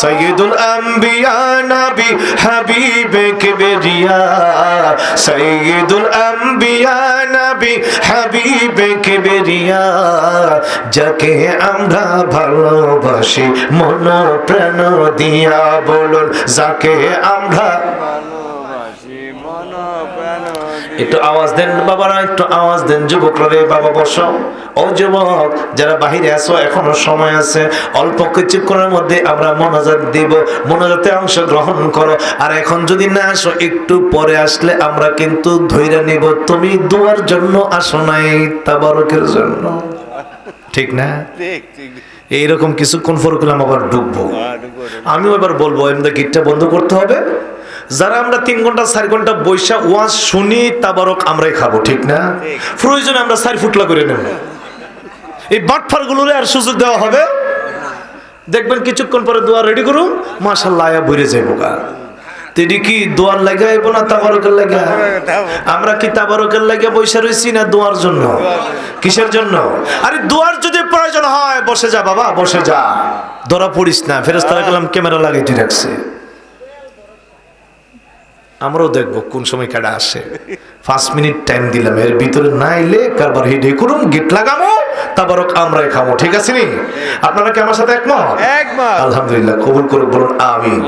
সৈয়দুল আম্বিয়া নবী হাবিব কিবরিয়া। সৈদুল আম্বিয়া নবী হাবিবে কিবরিয়া। যাকে আমরা ভালোবাসি মন প্রাণ দিয়া বলুন, যাকে আমরা একটু আওয়াজ দেন বাবারা একটু আওয়াজ দেন যুবকরা রে বাবা বসো ও যুবক যারা বাহিরে আসো এখনও সময় আছে অল্প কিছুক্ষণের মধ্যে আমরা মোনাজাত দিব মোনাজাতে অংশগ্রহণ করো। আর এখন যদি না আসো একটু পরে আসলে আমরা কিন্তু ধৈর্য নিব। তুমি দুয়ার জন্য আসো নাই তাবারকের জন্য। ঠিক না? ঠিক ঠিক। এইরকম কিছুক্ষণ পর করলাম আবার ঢুকবো আমিও এবার বলব এমনি গিটটা বন্ধ করতে হবে। যারা আমরা তিন ঘণ্টা, চার ঘণ্টা বৈশা ওয়াজ শুনি, তাবারক আমরাই খাব, ঠিক না? প্রয়োজনে আমরা চার ফুটলা করে নেব। এই বাটফার গুলোরে আর সুযোগ দেওয়া হবে? দেখবেন কিছুক্ষণ পরে দোয়া রেডি করুন মাশাল্লাহ আয়া বইরে যাইব গা। তিনি কি দোয়ার লাগাইব না তাবারকের লাগা? আমরা কি তাবারকের লাগে বৈশা রয়েছি না দোয়ার জন্য? কিসের জন্য? আরে দোয়ার যদি প্রয়োজন হয়, বসে যা বাবা, বসে যা। ধরা পড়িস না। ফেরেস্তারা গেলাম ক্যামেরা লাগাইতে রাখছে। আমরাও দেখব কোন সময় কাটা আসে। পাঁচ মিনিট টাইম দিলাম এর ভিতরে না এলে কারবার হেডে করুন গেট লাগামো তারপর আমরাই খাব ঠিক আছে নি? আপনারা কি আমার সাথে একমত? একমত। আলহামদুলিল্লাহ কবুল করে বলুন আমিন।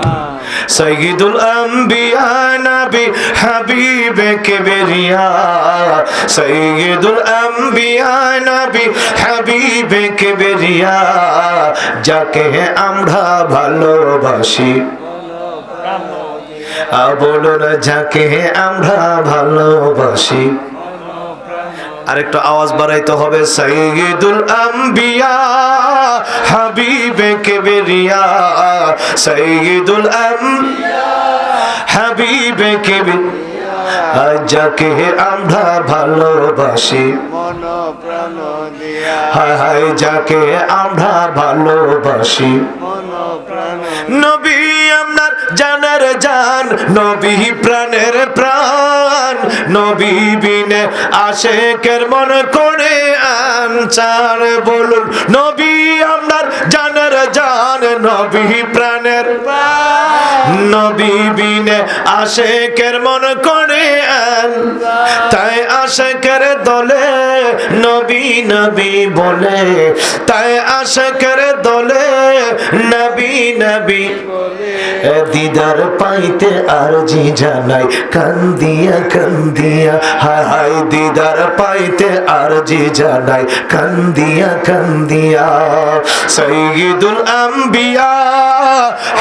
সৈয়দুল আম্বিয়া নবী হাবিব কিবরিয়া। সৈয়দুল আম্বিয়া নবী হাবিব কিবরিয়া। যাকে আমরা ভালোবাসি। আ যাকে আমরা ভালোবাসি। আরেকটু আওয়াজ বাড়াইতে হবে। সৈয়দুল আম্বিয়া হাবিবে কেবেরিয়া। সৈয়দুল আম হাবিবে কেবে যাকে আমরা ভালোবাসি। হায় হায় যাকে আমরা ভালোবাসি। নবী জানার জান, নবী প্রাণের প্রাণ। নবী বিনে আশেকের মন করে আনচার বলুন, নবী আমার জানার জান, নবী প্রাণের নবী বিনে আশেকের মন করে আন আশেকের দলে নবী নবী বলে। তাই আশেকের দলে নবী নবী দিদার পাইতে আর জি জানাই, কান্দিয়া কান্দিয়া, হায় হায় দিদার পাইতে আর জি জানাই, কান্দিয়া কান্দিয়া। সৈয়দুল আম্বিয়া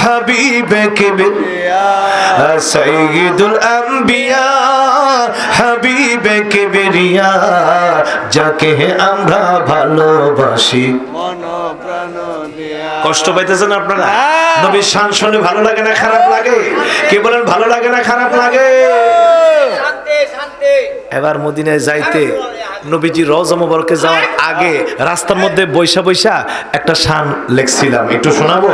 হাবিবে কিবে সৈয়দুল আম্বিয়া হাবিবে কিবরিয়া যাকে আমরা ভালোবাসি। কষ্ট পাইতেছেন আপনারা? হ্যাঁ। নবীর শান শুনে ভালো লাগে না খারাপ লাগে? কে বলেন ভালো লাগে না খারাপ লাগে? এবার মদিনায় যাইতে নবীজি রওজা মোবারকে যাওয়ার আগে রাস্তার মধ্যে বৈশা বৈশা একটা শান লেখছিলাম। একটু শোনাবো?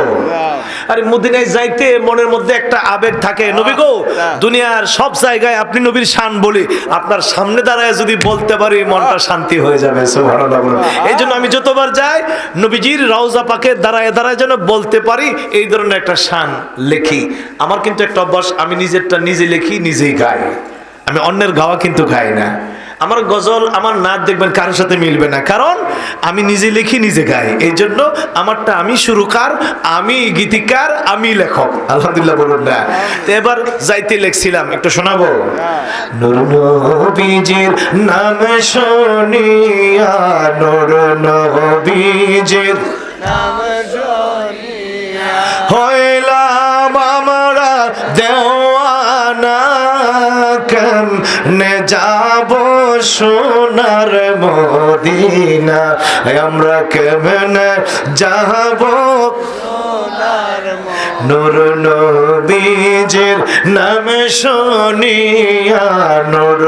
আরে মদিনায় যাইতে মনের মধ্যে একটা আবেগ থাকে। নবী গো দুনিয়ার সব জায়গায় আপনি নবীর শান বলি আপনার সামনে দাঁড়ায় যদি বলতে পারি মনটা শান্তি হয়ে যাবে। এই জন্য আমি যতবার যাই নবীজির রওজা পাকে দাঁড়ায় দাঁড়ায় যেন বলতে পারি এই ধরনের একটা শান লেখি। আমার কিন্তু একটা অভ্যাস আমি নিজেরটা নিজে লিখি নিজেই গাই। আমি অন্যের গাওয়া কিন্তু গাই না। আমার গজল আমার নাচ দেখবেন কারোর সাথে মিলবে না। কারণ আমি নিজে লিখি নিজে গাই। এই জন্য আমারটা আমি সুরকার আমি গীতিকার আমি লেখক। আলহামদুলিল্লাহ বলুন না। তো এবার যাইতে লেখছিলাম একটু শোনাবো। নূর নবীজির নাম শুনিয়া নূর নবীজির নাম শুনিয়া। হইলাম কেমনে যাব সোনার মদিনা। আমরা কেমনে যাব? নূর নবীজির নাম শুনিয়া, নূর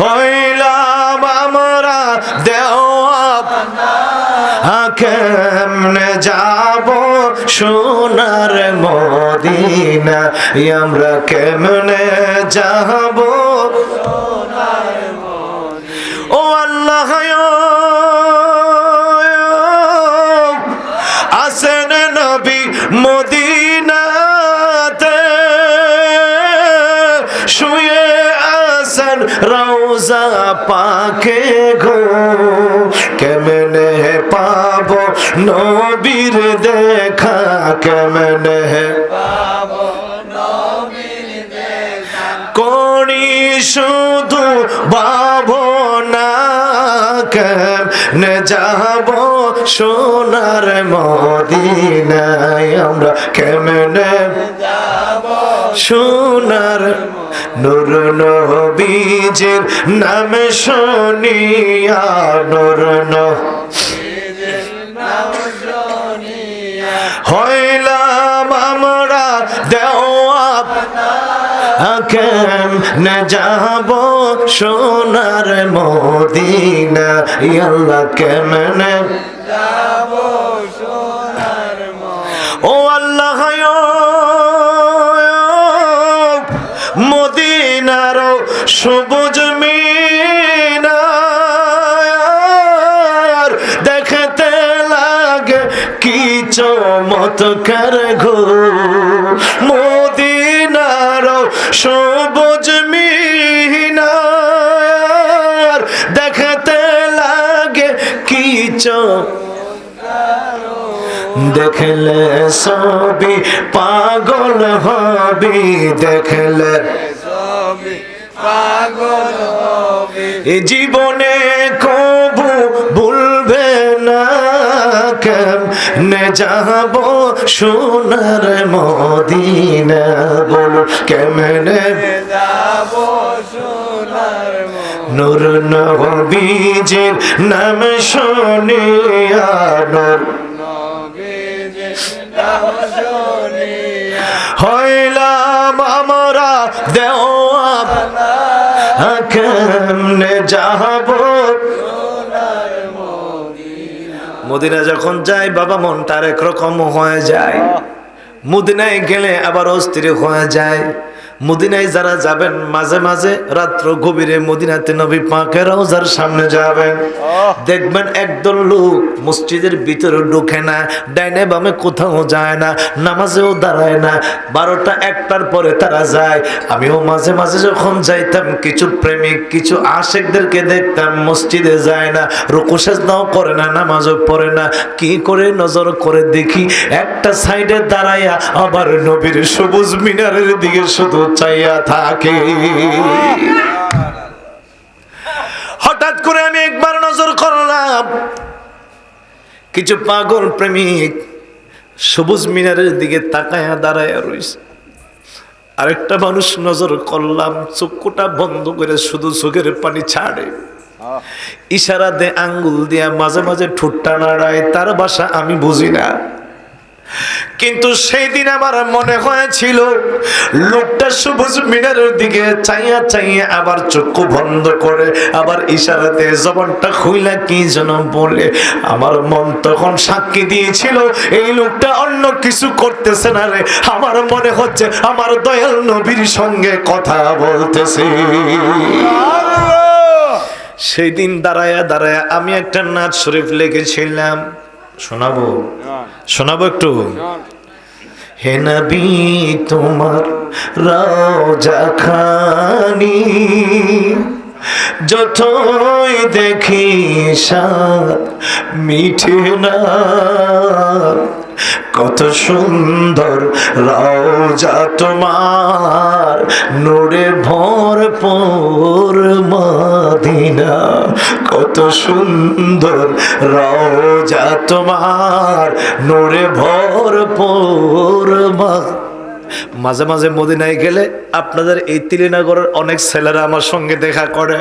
হইলাম আমরা দেওয়া কেমনে যাব সোনার মদিনা? আমরা কেমনে যাব? ও আল্লাহ আসেন নবী মদিনাতে। শুয়ে আসেন রওজা পাকে ঘো কেমনে পাব নবীর দেখা কেমনে? করি শুধু ভাবনা কেমনে যাব সোনার মদিনায়? আমরা কেমনে সোনার নুর নবীজির নাম শুনিয়া নুর হইলাম আমরা দেওয়া কেমনে যাব সোনার মদিনা আল্লাহ কেমনে? ও আল্লাহ মদিনার সবুজ চমৎকার গো। মদিনার সবুজ মিনার দেখতে লাগে কি দেখলে সবই পাগল হবি দেখলে পাগল হবে। জীবনে কবু ভুলবে না কেমনে যাব সোনার মদিনা বলো কেমনে? যাব সোনার নূর নবীজির নাম শুনিয়া নূর হইলাম আমরা দেওয়া কেমনে যাব মদিনা যখন যায় বাবা মন আরেক রকম হয়ে যায়। মদিনায় গেলে আবার অস্থির হয়ে যায়। মদিনায় যারা যাবেন মাঝে মাঝে রাত্র গভীরে মদিনাতে নবী পাকের রওজার সামনে যাবেন। দেখবেন একদল লোক মসজিদের ভিতরে ঢুকে না ডাইনে বামে কোথাও যায় না নামাজেও দাঁড়ায় না। বারোটা একটার পরে তারা যায়। আমিও মাঝে মাঝে যখন যাইতাম কিছু প্রেমিক কিছু আশেকদেরকে দেখতাম মসজিদে যায় না রুকু সেজদাও করে না নামাজও পড়ে না। কি করে নজর করে দেখি একটা সাইডে দাঁড়াইয়া আবার নবীর সবুজ মিনারের দিকে শুধু চাইয়া থাকে। হঠাৎ করে আমি একবার নজর করলাম, কিছু পাগল প্রেমিক সবুজ মিনারের দিকে তাকায়া দাঁড়ায়া রয়েছে আরেকটা মানুষ নজর করলাম, চক্ষুটা বন্ধ করে শুধু চোখের পানি ছাড়ে। ইশারা দে আঙ্গুল দিয়া মাঝে মাঝে ঠোঁটটা নাড়ায় তার বাসা আমি বুঝি না। কিন্তু সেই দিন আমার মনে হয়েছিল লোকটা সবুজ মিনারের দিকে চাইয়া চাইয়া আবার চক্ষু বন্ধ করে আবার ইশারাতে জবানটা খুইলা কি যেন বলে। আমার মন তখন সাক্ষী দিয়েছিল এই লোকটা অন্য কিছু করতেছে না রে। আমার মনে হচ্ছে আমার দয়াল নবীর সঙ্গে কথা বলতেছে। সেই দিন দাঁড়ায়া দাঁড়ায়া আমি একটা নাচ শরীফ লেগেছিলাম শোনাবো? শোনাবো একটু? হে নবী তোমার রওজা খানি যতই দেখি সাত মিঠে না। কত সুন্দর রওজা তোমার, নূরে ভরপুর মদিনা। কত সুন্দর রওজা তোমার, নূরে ভরপুর মাঝে মাঝে মদিনায় গেলে আপনাদের এই তিলিনগরের অনেক ছেলেরা আমার সঙ্গে দেখা করে।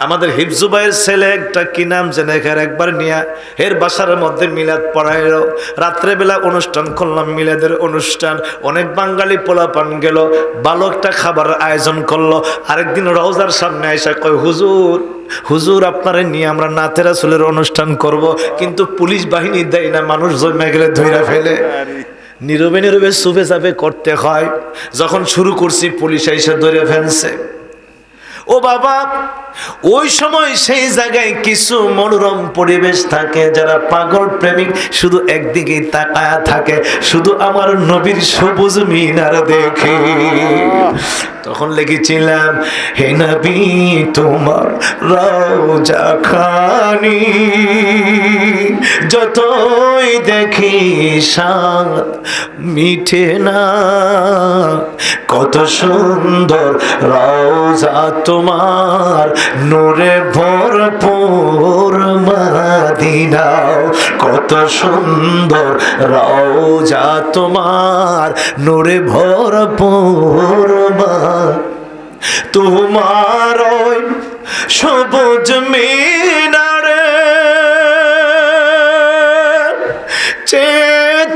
আমাদের হিফজু ভাইয়ের ছেলে একটা কি নাম জেনে এখানে একবার নিয়ে এর বাসার মধ্যে মিলাদ পড়াইল। রাত্রেবেলা অনুষ্ঠান করলাম, মিলাদের অনুষ্ঠান। অনেক বাঙালি পোলাপান গেল ভালো একটা খাবার আয়োজন করল। আরেকদিন রওজার সামনে এসে কয়, হুজুর হুজুর আপনারে নিয়ে আমরা নাতেরা চুলের অনুষ্ঠান করব, কিন্তু পুলিশ বাহিনী দেয় না, মানুষ জমে গেলে ধইরা ফেলে। নীরবে নীরবে সুফে চাপে করতে হয়। যখন শুরু করছি, পুলিশ এসে ধরে ফেলছে। ও বাবা, ওই সময় সেই জায়গায় কিছু মনোরম পরিবেশ থাকে যারা পাগল প্রেমিক, শুধু একদিকেই তাকায়া থাকে, শুধু আমার নবীর সবুজ মিনার দেখে। তখন লিখেছিলাম হে নবী, তোমার রওজা খানি। যতই দেখি সাত মিঠে না, কত সুন্দর রওজা তোমার, নূরে ভরপুর মাদিনা কত সুন্দর রওজা তোমার, নূরে ভরপুর মা তোমার সবুজ মিনারে চে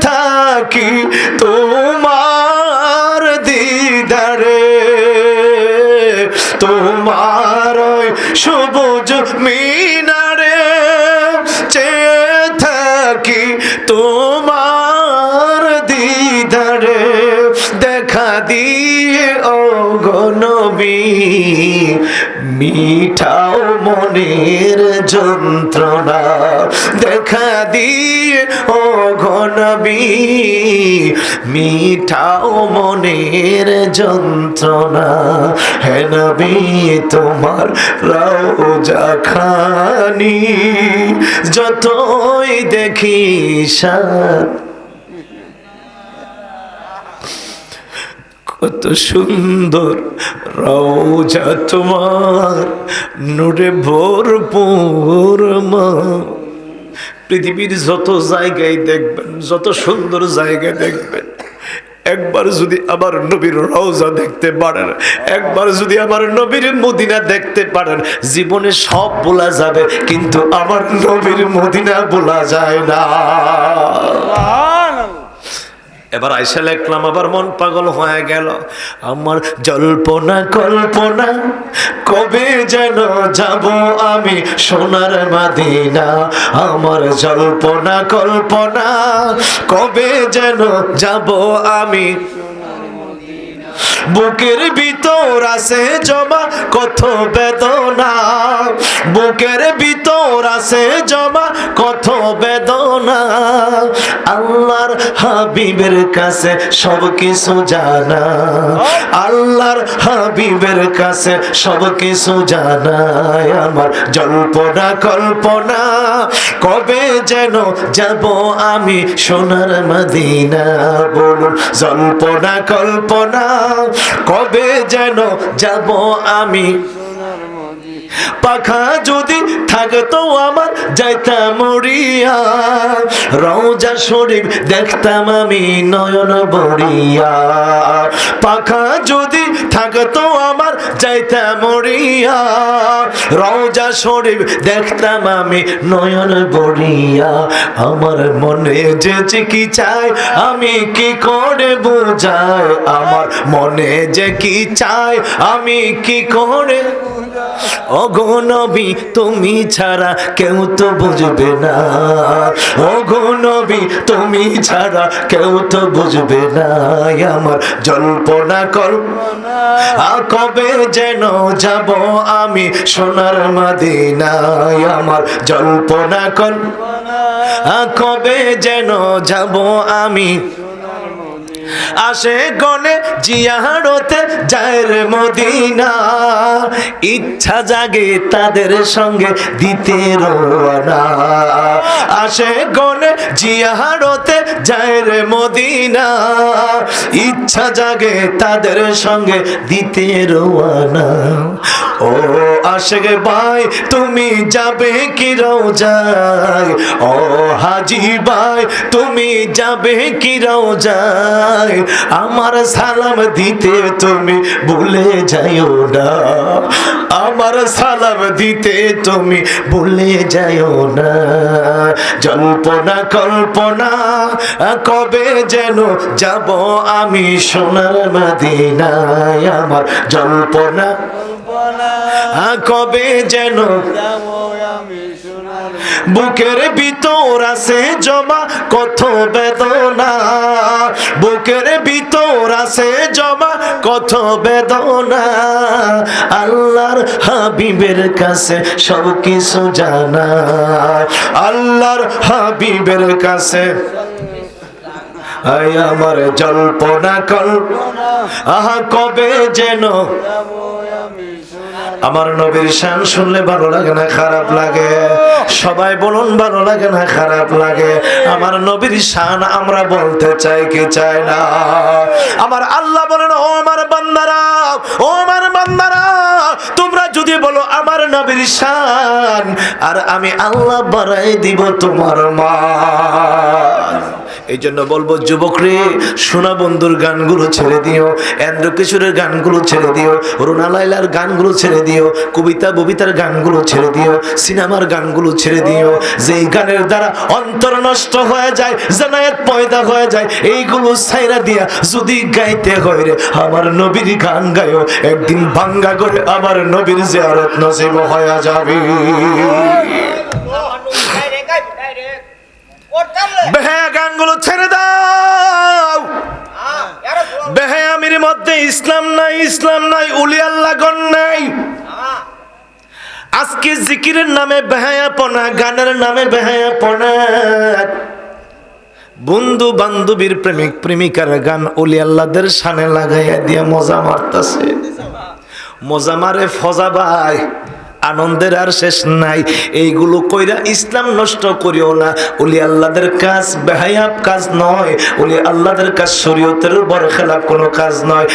থাকি তোমার দিদারে। তোমার সবুজ মিনারে চে থাকি তোমার দিদারে। দেখা দিয়ে ও মিঠাও মনের যন্ত্রণা। দেখা দিয়ে, ও ঘনবী মিঠাও মনের যন্ত্রণা। হে নবী, তোমার রওজা খানি, যতই দেখি সাত কত সুন্দর রওজা তোমার, নূরে ভরপুর মা। পৃথিবীর যত জায়গায় দেখবেন, যত সুন্দর জায়গায় দেখবেন, একবার যদি আমার নবীর রওজা দেখতে পারেন, একবার যদি আমার নবীর মদিনা দেখতে পারেন, জীবনে সব বলা যাবে, কিন্তু আমার নবীর মদিনা বলা যায় না। এবার আইসা লেখলাম, আবার মন পাগল হয়ে গেল। আমার জল্পনা, কল্পনা, কবে যেন যাব আমি সোনার মাদিনা? আমার জল্পনা, কল্পনা, কবে যেন যাব আমি? বুকের ভিতর আছে জমা কত বেদনা। বুকের ভিতর আছে জমা, কত বেদনা। আল্লাহর হাবিবের কাছে সব কিছু জানা। আল্লাহর হাবিবের কাছে সব কিছু জানাই আমার জল্পনা, কল্পনা, কবে যেন যাব আমি সোনার মদিনা। বলুন, জল্পনা, কল্পনা, কবে যেন যাব আমি পাখা যদি থাকতো আমার, যাইতাম মরিয়া রওজা শরীফ দেখতাম আমি নয়ন বড়িয়া পাখা যদি থাকতো আমার, যাইতাম মরিয়া রওজা শরীফ দেখতাম আমি নয়ন বড়িয়া আমার মনে যে কি চাই, আমি কি করে বোঝাই? আমার মনে যে কি চাই, আমি কি করে অগনবী তুমি ছাড়া কেউ তো বুঝবে না। অগনবী তুমি ছাড়া কেউ তো বুঝবে না। আমার জল্পনা আ কবে যেন যাব আমি সোনার মাদিনায় আমার জল্পনা আ কবে যেন যাব আমি আসে গনে জিয়াহারতে যায় রে মদিনা। ইচ্ছা জাগে তাদের সঙ্গে দিতে রোয়ানা আসে গনে জিয়াহারতে যায় রে মদিনা। ইচ্ছা জাগে তাদের সঙ্গে দিতে রোয়ানা ও আশেক ভাই, তুমি যাবে কি রোজায় ও হাজি ভাই, তুমি যাবে কি রোজায় আমার সালাম দিতে তুমি ভুলে যাইও না। আমার সালাম দিতে তুমি ভুলে যাইও না। জল্পনা, কল্পনা, কবে যেন যাব আমি সোনার মাদিনায়। আমার জল্পনা, কবে যেন বুকের ভিতর আছে জমা কত বেদনা। বুকের ভিতর আছে জমা কত বেদনা। আল্লাহর হাবিবের কাছে সব কিছু জানা। আল্লাহর হাবিবের কাছে আই আমার জল্পনা কল্পনা। আহা, কবে যেন আমার নবীর শান শুনলে ভালো লাগে না, খারাপ লাগে। সবাই বলুন, ভালো লাগে না, খারাপ লাগে। আমার নবীর শান আমরা বলতে চাই, কি চাই না? আমার আল্লাহ বলেন, ও আমার বান্দারা, ও আমার বান্দারা, তোমরা যদি বলো আমার নবীর শান, আর আমি আল্লাহ বাড়াই দিব তোমার মা এই জন্য বলব যুবক রে সোনা বন্ধুর গানগুলো ছেড়ে দিও, এন্দ্র কিশোরের গানগুলো ছেড়ে দিও, রোনা লাইলার গানগুলো ছেড়ে দিও, কবিতা ববিতার গানগুলো ছেড়ে দিও, সিনেমার গানগুলো ছেড়ে দিও যে এই গানের দ্বারা অন্তর নষ্ট হয়ে যায়, জানায়েত পয়দা হয়ে যায়, এইগুলো সাইরা দিয়া যদি গাইতে হয় রে, আমার নবীর গান গায়ও একদিন ভাঙ্গা করে আমার নবীর জিয়ারত নসিব হয়ে যাবে। বেহায়া গানগুলো ছেড়ে দাও। বেহায়ামির মধ্যে ইসলাম নাই ইসলাম নাই উলি আল্লাহ গণ নাই। আজকে জিকিরের নামে বেহায়াপনা গানের নামে বেহায়াপনা বন্ধু বান্ধবীর প্রেমিক প্রেমিকার গান অলি আল্লাহদের সানে লাগাইয়া দিয়ে মজা মারতাছে। মজা মারে ফজা ভাই। আনন্দের আর শেষ নাই। এইগুলো কইরা ইসলাম নষ্ট করিও না। ওলি আল্লাহদের কাজ বেহায়াব কাজ নয়। ওলি আল্লাহদের কাজ শরীয়তের বর খেলা কোনো কাজ নয়।